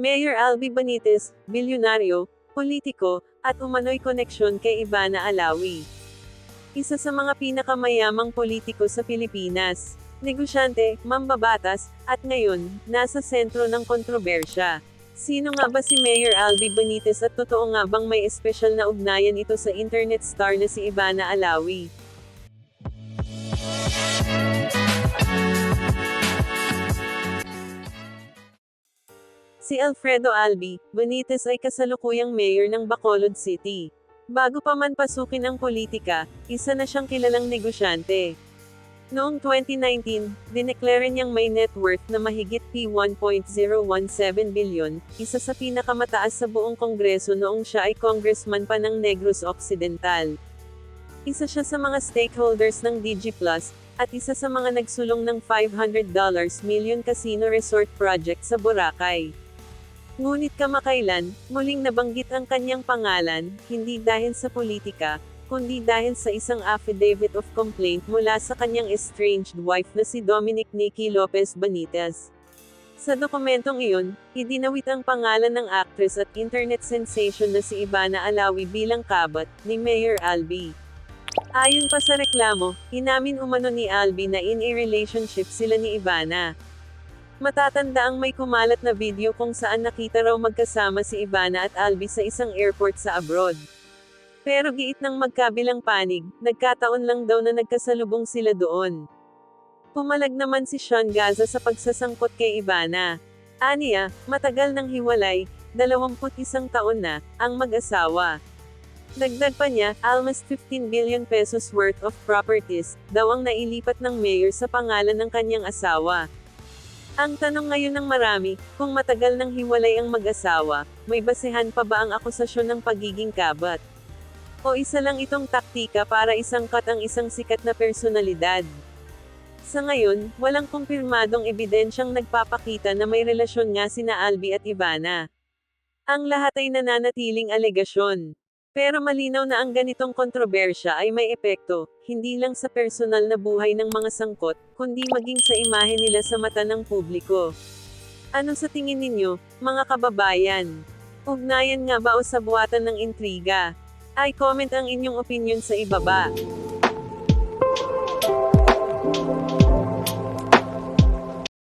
Mayor Albi Benitez, bilyonaryo, politiko, at umano'y koneksyon kay Ivana Alawi. Isa sa mga pinakamayamang politiko sa Pilipinas. Negosyante, mambabatas, at ngayon, nasa sentro ng kontrobersya. Sino nga ba si Mayor Albi Benitez at totoo nga bang may espesyal na ugnayan ito sa internet star na si Ivana Alawi? Si Alfredo Albi Benitez ay kasalukuyang mayor ng Bacolod City. Bago pa man pasukin ang politika, isa na siyang kilalang negosyante. Noong 2019, dineklara niyang may net worth na mahigit P1.017 bilyon, isa sa pinakamataas sa buong kongreso noong siya ay congressman pa ng Negros Occidental. Isa siya sa mga stakeholders ng DG Plus, at isa sa mga nagsulong ng $500 million casino resort project sa Boracay. Ngunit kamakailan, muling nabanggit ang kanyang pangalan, hindi dahil sa politika, kundi dahil sa isang affidavit of complaint mula sa kanyang estranged wife na si Dominic Nikki Lopez Benitez. Sa dokumentong iyon, idinawit ang pangalan ng actress at internet sensation na si Ivana Alawi bilang kabat ni Mayor Albi. Ayon pa sa reklamo, inamin umano ni Albi na in a relationship sila ni Ivana. Matatanda ang may kumalat na video kung saan nakita raw magkasama si Ivana at Albi sa isang airport sa abroad. Pero giit ng magkabilang panig, nagkataon lang daw na nagkasalubong sila doon. Pumalag naman si Sean Gaza sa pagsasangkot kay Ivana. Aniya, matagal nang hiwalay, 21 taon na, ang mag-asawa. Dagdag pa niya, almost 15 billion pesos worth of properties, daw ang nailipat ng mayor sa pangalan ng kanyang asawa. Ang tanong ngayon ng marami, kung matagal nang hiwalay ang mag-asawa, may basehan pa ba ang akusasyon ng pagiging kabat? O isa lang itong taktika para isangkat ang isang sikat na personalidad? Sa ngayon, walang kumpirmadong ebidensyang nagpapakita na may relasyon nga sina Albi at Ivana. Ang lahat ay nananatiling alegasyon. Pero malinaw na ang ganitong kontrobersya ay may epekto, hindi lang sa personal na buhay ng mga sangkot, kundi maging sa imahe nila sa mata ng publiko. Ano sa tingin ninyo, mga kababayan? Ugnayan nga ba o sabuatan ng intriga? Ay comment ang inyong opinion sa ibaba.